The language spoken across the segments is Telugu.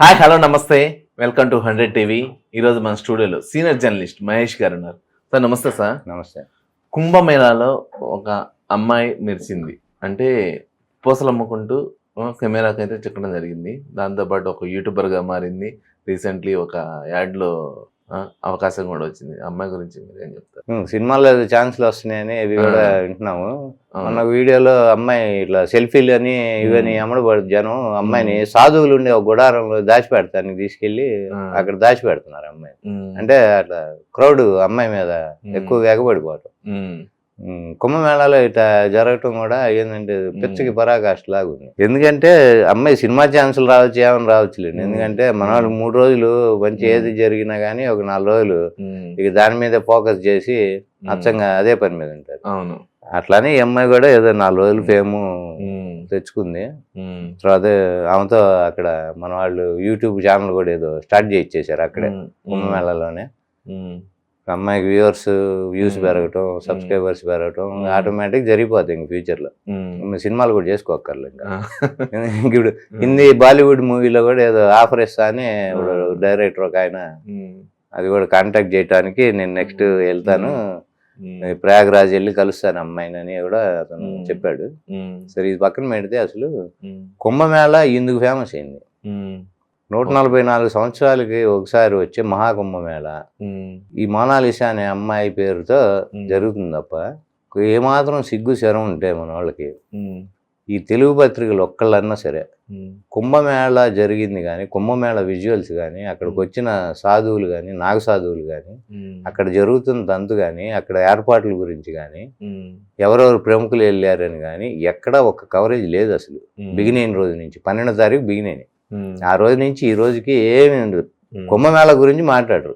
హాయ్ హలో నమస్తే. వెల్కమ్ టు హండ్రెడ్ టీవీ ఈరోజు మన స్టూడియోలో సీనియర్ జర్నలిస్ట్ మహేష్ గారు ఉన్నారు. సార్ నమస్తే సార్. నమస్తే. కుంభమేళాలో ఒక అమ్మాయి మెరిసింది. అంటే పూసలు అమ్ముకుంటూ కెమెరాకి అయితే చిక్కడం జరిగింది. దాంతోపాటు ఒక యూట్యూబర్గా మారింది. రీసెంట్లీ ఒక యాడ్లో అవకాశం కూడా వచ్చింది. అమ్మాయి గురించి మీరు ఏం చెప్తారు? సినిమాల్లో ఛాన్స్లు వస్తున్నాయని ఇవి కూడా. వింటున్నాము. మొన్న వీడియోలో అమ్మాయి ఇట్లా సెల్ఫీలు అని ఇవని ఉమ్. అమ్మడబడి జనం అమ్మాయిని సాధువులు ఉండే ఒక గుడారంలో దాచిపెడతానికి తీసుకెళ్ళి. అక్కడ దాచిపెడుతున్నారు అమ్మాయి అంటే అట్లా క్రౌడ్ అమ్మాయి మీద ఎక్కువ ఉమ్, కుంభమేళాలో ఇట్లా జరగటం కూడా ఏంటంటే పిచ్చకి పరాకాష్ట లాగా ఉంది ఎందుకంటే అమ్మాయి సినిమా ఛాన్సులు రావచ్చు ఏమైనా రావచ్చులేండి. ఎందుకంటే మన వాళ్ళు మూడు రోజులు మంచి ఏది జరిగినా కానీ ఒక నాలుగు రోజులు ఇక దాని మీద ఫోకస్ చేసి అచ్చంగా అదే పని మీద ఉంటారు. అవును. అట్లానే ఈ అమ్మాయి కూడా ఏదో నాలుగు రోజులు ఫేము తెచ్చుకుంది. తర్వాత ఆమెతో అక్కడ మన వాళ్ళు యూట్యూబ్ ఛానల్ కూడా ఏదో స్టార్ట్ చేయించేశారు అక్కడే కుంభమేళాలోనే అమ్మాయికి వ్యూవర్స్ వ్యూస్. పెరగటం సబ్స్క్రైబర్స్ పెరగటం. ఆటోమేటిక్ జరిగిపోతాయి ఇంక ఫ్యూచర్లో. ఉమ్, సినిమాలు కూడా చేసుకోక్కర్లే ఇంకా. ఇప్పుడు హిందీ బాలీవుడ్ మూవీలో కూడా ఏదో ఆఫర్ ఇస్తా అని. డైరెక్టర్ ఒక ఆయన అది కూడా కాంటాక్ట్ చేయడానికి నేను నెక్స్ట్ వెళ్తాను. ప్రయాగ్రాజ్ వెళ్ళి కలుస్తాను అమ్మాయిని అని కూడా అతను. చెప్పాడు. సరే ఇది పక్కన పెడితే అసలు కుంభమేళ ఇందుకు ఫేమస్ అయింది? నూట నలభై నాలుగు సంవత్సరాలకి ఒకసారి వచ్చే మహాకుంభమేళ. ఈ మోనాలిసా అనే అమ్మాయి పేరుతో. జరుగుతుంది తప్ప ఏమాత్రం సిగ్గు శరం ఉంటే మన వాళ్ళకి. ఈ తెలుగు పత్రికలు ఒక్కళ్ళన్నా సరే. కుంభమేళ జరిగింది కానీ కుంభమేళ విజువల్స్ కానీ అక్కడికి వచ్చిన సాధువులు కానీ నాగ సాధువులు కానీ అక్కడ జరుగుతున్న తంతు కానీ అక్కడ ఏర్పాట్ల గురించి కానీ ఎవరెవరు ప్రముఖులు వెళ్ళారని కానీ ఎక్కడ ఒక కవరేజ్ లేదు అసలు. ఉమ్, బిగిన్ అయిన రోజు నుంచి. పన్నెండో తారీఖు బిగిన్ అయినాయి ఉమ్, ఆ రోజు నుంచి ఈ రోజుకి ఏమి ఉండదు. కుంభమేళ గురించి మాట్లాడరు.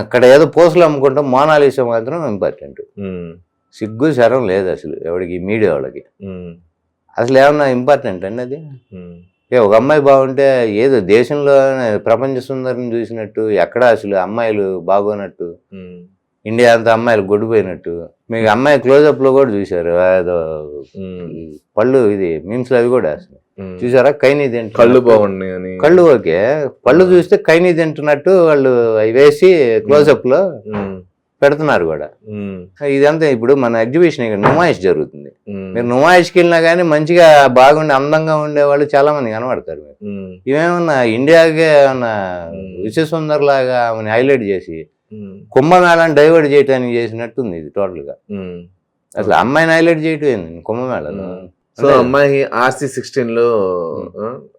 అక్కడ ఏదో పోస్టులు అమ్ముకుంటాం మోనాలిసా మాత్రం ఇంపార్టెంట్. సిగ్గు శరం లేదు అసలు ఎవరికి మీడియా వాళ్ళకి. అసలు ఏమన్నా ఇంపార్టెంట్ అండి అది? ఏ ఒక అమ్మాయి బాగుంటే ఏదో దేశంలో ప్రపంచ సుందరిని చూసినట్టు ఎక్కడ అసలు అమ్మాయిలు బాగోనట్టు ఇండియా అంతా అమ్మాయిలు గొడ్డుపోయినట్టు. మీకు అమ్మాయి క్లోజప్లో కూడా చూశారు ఏదో పళ్ళు ఇది మీమ్స్ అవి కూడా అసలు. చూసారా? కైనీ తింటున్నట్టు. కళ్ళు బాగున్నాయి అని కళ్ళు ఓకే. పళ్ళు చూస్తే కైనీ తింటున్నట్టు వాళ్ళు అవి వేసి క్లోజప్లో పెడుతున్నారు కూడా. ఇదంతా ఇప్పుడు మన ఎగ్జిబిషన్ ఇక్కడ నుమాయిష్ జరుగుతుంది. మీరు నుమాయిష్కి వెళ్ళినా కానీ మంచిగా బాగుండి అందంగా ఉండే వాళ్ళు చాలా మంది కనబడతారు మీరు. ఇవేమన్నా ఇండియాకే ఏమన్నా. విశ్వసుందర్ లాగా ఆమెను హైలైట్ చేసి కుంభమేళాన్ని డైవర్ట్ చేయడానికి చేసినట్టుంది ఇది టోటల్గా ఉమ్. అసలు అమ్మాయిని హైలైట్ చేయటం ఏంది? కుంభమేళలో. సో అమ్మాయి ఆర్సీ సిక్స్టీన్లో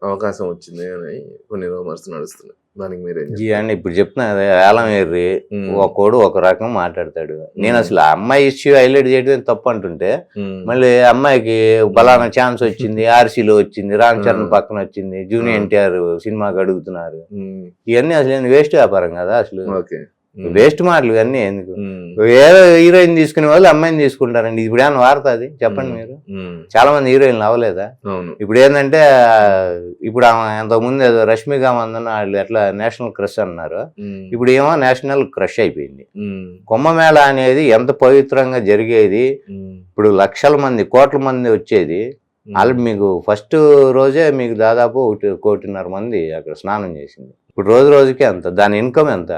అవకాశం వచ్చింది అని కొన్ని రూమర్స్ నడుస్తున్నాయి. దానికి మీరేం అండి ఇప్పుడు చెప్తున్నా కదా వేలం ఏర్రి ఒక్కోడు ఒక రకం మాట్లాడతాడు. నేను అసలు ఆ అమ్మాయి ఇష్యూ హైలైట్ చేయడం తప్పు అంటుంటే మళ్ళీ అమ్మాయికి బలానా ఛాన్స్ వచ్చింది ఆర్సీలో వచ్చింది రామ్ చరణ్. పక్కన వచ్చింది జూనియర్. ఎన్టీఆర్ సినిమాకి అడుగుతున్నారు. ఇవన్నీ అసలు వేస్ట్ వ్యాపారం కదా అసలు. ఓకే. వేస్ట్ మాటలు ఇవన్నీ ఎందుకు? ఏదో హీరోయిన్ తీసుకునే వాళ్ళు అమ్మాయిని తీసుకుంటారండి. ఇప్పుడు ఏమైనా వార్త అది? చెప్పండి. మీరు. చాలా మంది హీరోయిన్లు అవ్వలేదా? ఇప్పుడు ఏంటంటే ఇప్పుడు ఆమె ఏదో రష్మిక మందన వాళ్ళు ఎట్లా నేషనల్ క్రష్ అన్నారు. ఇప్పుడు ఏమో నేషనల్ క్రష్ అయిపోయింది. కుంభమేళ అనేది ఎంత పవిత్రంగా జరిగేది? ఇప్పుడు లక్షల మంది కోట్ల మంది వచ్చేది. వాళ్ళు మీకు ఫస్ట్ రోజే మీకు దాదాపు ఒకటి కోటిన్నర మంది అక్కడ స్నానం చేసింది. ఇప్పుడు రోజు రోజుకి ఎంత? దాని ఇన్కమ్ ఎంత?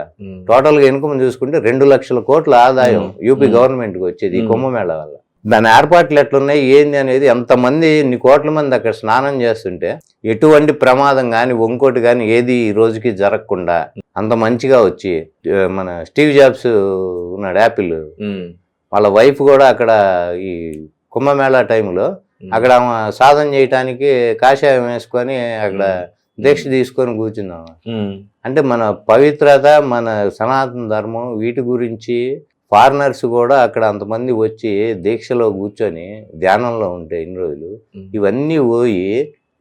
టోటల్గా ఇన్కమ్ చూసుకుంటే రెండు లక్షల కోట్ల ఆదాయం. యూపీ. గవర్నమెంట్కి వచ్చేది ఈ. కుంభమేళ వల్ల. దాని ఏర్పాట్లు ఎట్లున్నాయి? ఏంది అనేది ఎంతమంది ఇన్ని కోట్ల మంది అక్కడ స్నానం చేస్తుంటే ఎటువంటి ప్రమాదం కానీ ఇంకోటి కానీ ఏది ఈ రోజుకి జరగకుండా అంత మంచిగా వచ్చి మన స్టీవ్ జాబ్స్ ఉన్నాడు యాపిల్. వాళ్ళ వైఫ్ కూడా అక్కడ ఈ కుంభమేళా టైంలో అక్కడ సాధన చేయటానికి కాషాయం వేసుకొని అక్కడ దీక్ష తీసుకొని కూర్చుందాం ఉమ్, అంటే మన పవిత్రత మన సనాతన ధర్మం వీటి గురించి ఫారినర్స్ కూడా అక్కడ అంతమంది వచ్చి దీక్షలో కూర్చొని ధ్యానంలో ఉంటే ఇన్ని రోజులు ఇవన్నీ పోయి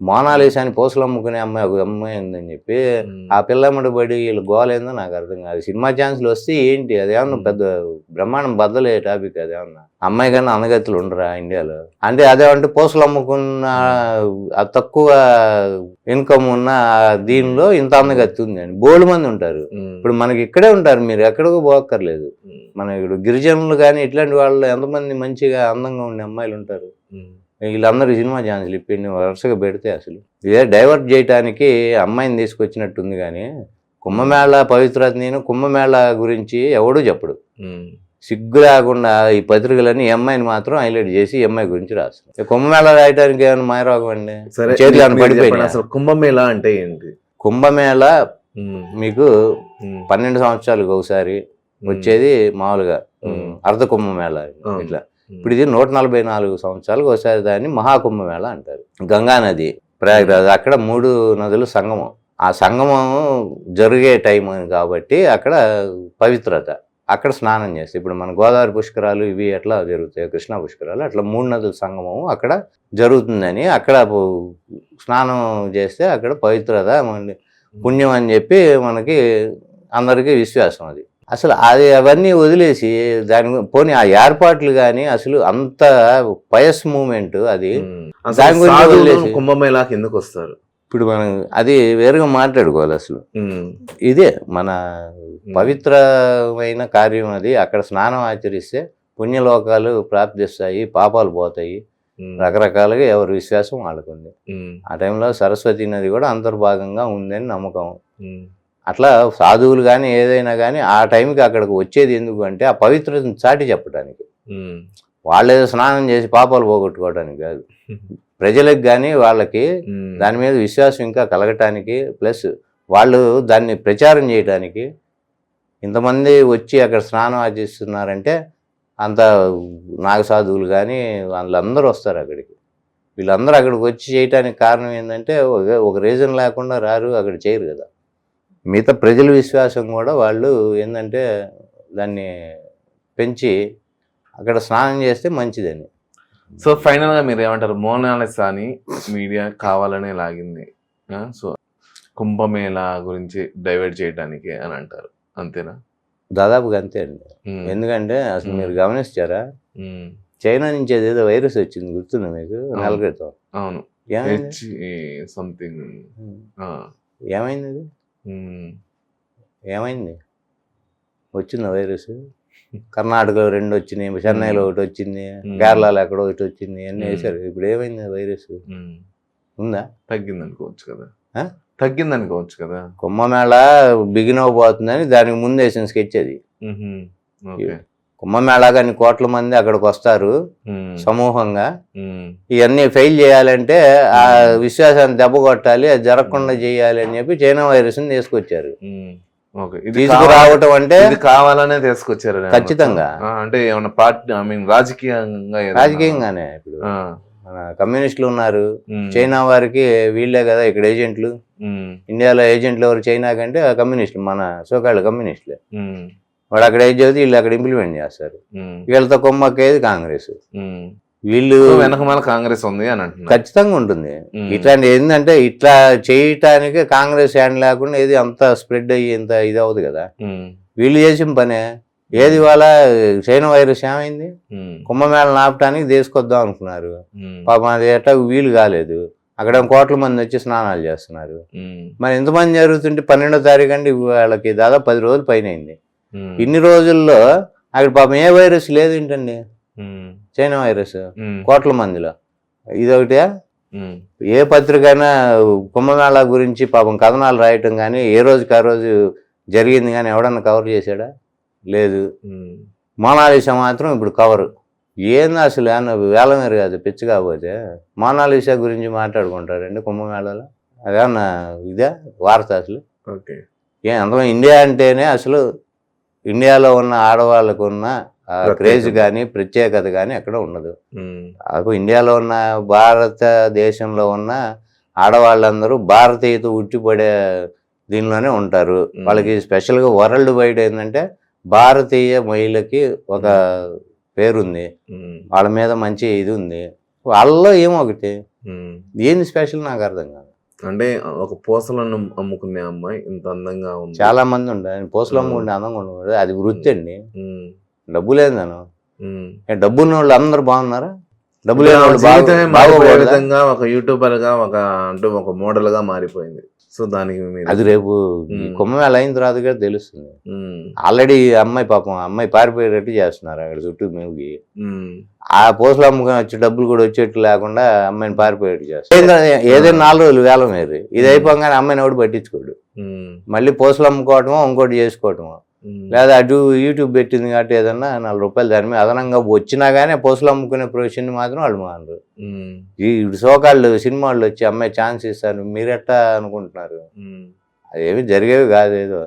మోనాలిసాని పూసలు అమ్ముకునే అమ్మాయి ఒక అమ్మాయి ఉందని చెప్పి ఆ పిల్లమ్మడి పడి వీళ్ళు గోలేందో నాకు అర్థం కాదు. సినిమా ఛాన్స్లు వస్తే ఏంటి? అదేమన్నా పెద్ద బ్రహ్మాండం బద్దలే టాపిక్ అదేమన్నా అమ్మాయి కన్నా అందగతులు ఉండరా ఇండియాలో? అంటే అదేమంటే పూసలు అమ్ముకున్న ఆ తక్కువ ఇన్కమ్ ఉన్న దీనిలో ఇంత అందగత్తి ఉంది అని. బోల్డ్ మంది ఉంటారు. ఇప్పుడు మనకి ఇక్కడే ఉంటారు మీరు ఎక్కడికో పోక్కర్లేదు. మన ఇప్పుడు గిరిజనులు కానీ ఇట్లాంటి వాళ్ళు ఎంతమంది మంచిగా అందంగా ఉండే అమ్మాయిలు ఉంటారు? వీళ్ళందరూ సినిమా ఛాన్సులు ఇప్పిండి వరుసగా పెడితే అసలు ఇదే డైవర్ట్ చేయడానికి అమ్మాయిని తీసుకొచ్చినట్టుంది కానీ కుంభమేళ పవిత్రత నేను కుంభమేళ గురించి ఎవడూ చెప్పడు. సిగ్గు లేకుండా ఈ పత్రికలన్నీ అమ్మాయిని మాత్రం హైలైట్ చేసి అమ్మాయి గురించి రాస్తారు కుంభమేళ రాయడానికి ఏమైనా మాయరోగం అండి సరే చేతులు? అసలు కుంభమేళ అంటే ఏంటి కుంభమేళ. మీకు. పన్నెండు సంవత్సరాలకు ఒకసారి. వచ్చేది మామూలుగా. అర్ధ కుంభమేళ. ఇట్లా. ఇప్పుడు ఇది నూట నలభై నాలుగు సంవత్సరాలకు ఒకసారి దాన్ని మహాకుంభమేళ అంటారు. గంగా నది ప్రయాగరాజ్ అక్కడ మూడు నదులు సంగమం. ఆ సంగమం జరిగే టైం కాబట్టి అక్కడ పవిత్రత. అక్కడ స్నానం చేస్తే ఇప్పుడు మన గోదావరి పుష్కరాలు ఇవి ఎట్లా జరుగుతాయి కృష్ణా పుష్కరాలు అట్లా మూడు నదుల సంగమం అక్కడ జరుగుతుందని అక్కడ స్నానం చేస్తే అక్కడ పవిత్రత పుణ్యం అని చెప్పి మనకి అందరికీ విశ్వాసం అది. అసలు అది అవన్నీ వదిలేసి దాని పోనీ ఆ ఏర్పాట్లు కానీ అసలు అంత పయస్ మూమెంట్ అది. దాని గురించి. కుంభమేళాకి ఎందుకు వస్తారు ఇప్పుడు మనం అది వేరుగా మాట్లాడుకోవాలి అసలు. ఇదే మన పవిత్రమైన కార్యం అది అక్కడ స్నానం ఆచరిస్తే పుణ్యలోకాలు ప్రాప్తిస్తాయి పాపాలు పోతాయి. రకరకాలుగా ఎవరి విశ్వాసం వాళ్ళకు ఉంది ఉమ్. ఆ టైంలో సరస్వతి నది కూడా అంతర్భాగంగా ఉందని నమ్మకం. అట్లా సాధువులు కానీ ఏదైనా కానీ ఆ టైంకి అక్కడికి వచ్చేది ఎందుకు అంటే ఆ పవిత్రతను చాటి చెప్పడానికి ఉమ్. వాళ్ళు ఏదో స్నానం చేసి పాపాలు పోగొట్టుకోవడానికి కాదు ప్రజలకు కానీ వాళ్ళకి. దాని మీద విశ్వాసం ఇంకా కలగటానికి ప్లస్ వాళ్ళు దాన్ని ప్రచారం చేయడానికి ఇంతమంది వచ్చి అక్కడ స్నానం ఆచరిస్తున్నారంటే అంత నాగ సాధువులు కానీ వాళ్ళందరూ వస్తారు అక్కడికి వీళ్ళందరూ అక్కడికి వచ్చి చేయటానికి కారణం ఏంటంటే ఒక రీజన్ లేకుండా రారు అక్కడ చేయరు కదా మిగతా ప్రజల విశ్వాసం కూడా వాళ్ళు ఏంటంటే దాన్ని పెంచి అక్కడ స్నానం చేస్తే మంచిదని. సో ఫైనల్గా మీరు ఏమంటారు? మోనాలిసాని మీడియా కావాలనే లాగింది. సో కుంభమేళ గురించి డైవర్ట్ చేయడానికి అని అంటారు. అంతేనా? దాదాపుగా అంతే అండి. ఎందుకంటే అసలు. మీరు ఉమ్. చైనా నుంచి అదేదో వైరస్ వచ్చింది గుర్తుందా మీకు? నెల అవును. క్రితం అవును సంథింగ్ ఏమైంది అది? ఏమైంది? వచ్చింది వైరస్? కర్ణాటకలో రెండు వచ్చినాయి చెన్నైలో ఒకటి వచ్చింది. కేరళలో ఎక్కడో ఒకటి వచ్చింది అన్నీ. వేశారు? ఇప్పుడు ఏమైంది వైరస్? ఉందా? తగ్గింది అనుకోవచ్చు కదా? తగ్గింది అనుకోవచ్చు కదా. కుంభమేళ బిగిన్ అవబోతుందని దానికి ముందు వేసిన స్కెచ్ అది ఉహుం. ఓకే కుంభమేళ కానీ కోట్ల మంది అక్కడికి వస్తారు. సమూహంగా. ఇవన్నీ ఫెయిల్ చేయాలంటే ఆ విశ్వాసాన్ని దెబ్బ కొట్టాలి అది జరగకుండా చేయాలి అని చెప్పి చైనా వైరస్ని తీసుకొచ్చారు తీసుకురావటం అంటే కావాలనే తీసుకొచ్చారు ఖచ్చితంగా. అంటే ఏమన్నా పార్టీ ఐ మీన్ రాజకీయంగా ఏదైనా- రాజకీయంగానే ఇప్పుడు కమ్యూనిస్టులు ఉన్నారు. చైనా వారికి వీళ్ళే కదా ఇక్కడ ఏజెంట్లు. ఇండియాలో ఏజెంట్లు ఎవరు చైనా కంటే కమ్యూనిస్టులు మన సోకాళ్ళు కమ్యూనిస్టులే. వాడు అక్కడ ఏం చదివితే వీళ్ళు అక్కడ ఇంప్లిమెంట్ చేస్తారు. వీళ్ళతో కొమ్మక్కేది కాంగ్రెస్. వీళ్ళు వెనకమాల కాంగ్రెస్ ఉంది అని అంటున్నారు ఖచ్చితంగా ఉంటుంది. ఇట్లాంటి ఏంటంటే ఇట్లా చేయటానికి కాంగ్రెస్ హ్యాండ్ లేకుండా ఏది అంత స్ప్రెడ్ అయ్యి ఇంత ఇది అవ్వదు కదా. వీళ్ళు చేసిన పనే ఏది వాళ్ళ చైనా వైరస్ ఏమైంది ఉమ్. కుంభమేళ నాపటానికి తీసుకొద్దాం అనుకున్నారు. పాపం అది ఎట్లా వీలు కాలేదు అక్కడ కోట్ల మంది వచ్చి స్నానాలు చేస్తున్నారు. మరి ఎంతమంది జరుగుతుంటే పన్నెండో తారీఖు అంటే వాళ్ళకి దాదాపు పది రోజులు పైన అయింది. ఇన్ని రోజుల్లో అక్కడ పాపం ఏ వైరస్ లేదు ఏంటండి. China virus. కోట్ల మందిలో. ఇదొకటే. ఏ పత్రికైనా కుంభమేళా గురించి పాపం కథనాలు రాయటం కానీ ఏ రోజుకి ఆ రోజు జరిగింది కానీ ఎవడన్నా కవర్ చేశాడా? లేదు. మోనాలిసా మాత్రం ఇప్పుడు కవరు. ఏంది అసలు? ఏమన్నా వేల మీరు కాదు పిచ్చి కాకపోతే మోనాలిసా గురించి మాట్లాడుకుంటారండి కుంభమేళాలో అదేమన్నా ఇదే వార్త అసలు? ఓకే. ఏ అంత ఇండియా అంటేనే అసలు ఇండియాలో ఉన్న ఆడవాళ్ళకు ఉన్న. క్రేజ్ కానీ ప్రత్యేకత కానీ ఎక్కడ ఉండదు. అప్పుడు ఇండియాలో ఉన్న భారతదేశంలో ఉన్న ఆడవాళ్ళందరూ భారతీయత ఉట్టిపడే దీనిలోనే ఉంటారు. వాళ్ళకి స్పెషల్గా వరల్డ్ వైడ్ ఏంటంటే భారతీయ మహిళకి ఒక పేరుంది. వాళ్ళ మీద మంచి ఇది ఉంది వాళ్ళలో ఏమో ఒకటి. ఏంది స్పెషల్ నాకు అర్థం కాదు అంటే ఒక పూసలను అమ్ముకునే అమ్మాయి ఇంత అందంగా ఉంది. చాలా మంది ఉంటారు. పోసలమ్మ మ్మ్. ఉండి అందంగా ఉండకూడదు. అది వృత్తి అండి. డబ్బు లేదు నేను. డబ్బు ఉన్న వాళ్ళు అందరూ బాగున్నారా? డబ్బు లేని వాళ్ళు బాగు- ఒక యూట్యూబర్గా ఒక అంటూ ఒక మోడల్గా మారిపోయింది. సో దానికి అది రేపు. కుంభమేళ అయిన తర్వాత కూడా తెలుస్తుంది. ఆల్రెడీ అమ్మాయి పాపం అమ్మాయి పారిపోయేటట్టు చేస్తున్నారు అక్కడ చుట్టూ మేముకి ఆ పోస్టులు అమ్ముకొని వచ్చి డబ్బులు కూడా వచ్చేట్టు లేకుండా అమ్మాయిని పారిపోయేట్టు చేస్తారు. ఏదైనా- నాలుగు రోజులు వేలం ఇది అయిపోగానే అమ్మాయిని ఎవడు పట్టించుకోడు. మళ్ళీ పోస్టులు అమ్ముకోవటమో ఇంకోటి చేసుకోవటమో. లేదా అటు యూట్యూబ్ పెట్టింది కాబట్టి ఏదన్నా నాలుగు రూపాయలు దాని మీద అదనంగా వచ్చినా కానీ పోస్టులు అమ్ముకునే ప్రొఫెషన్ మాత్రం వాళ్ళు మానరు. ఈ సోకాళ్ళు సినిమాళ్ళు వచ్చి అమ్మాయి ఛాన్స్ ఇస్తారు మీరెట్టా అనుకుంటున్నారు? అదేమి జరిగేవి కాదు ఏదో.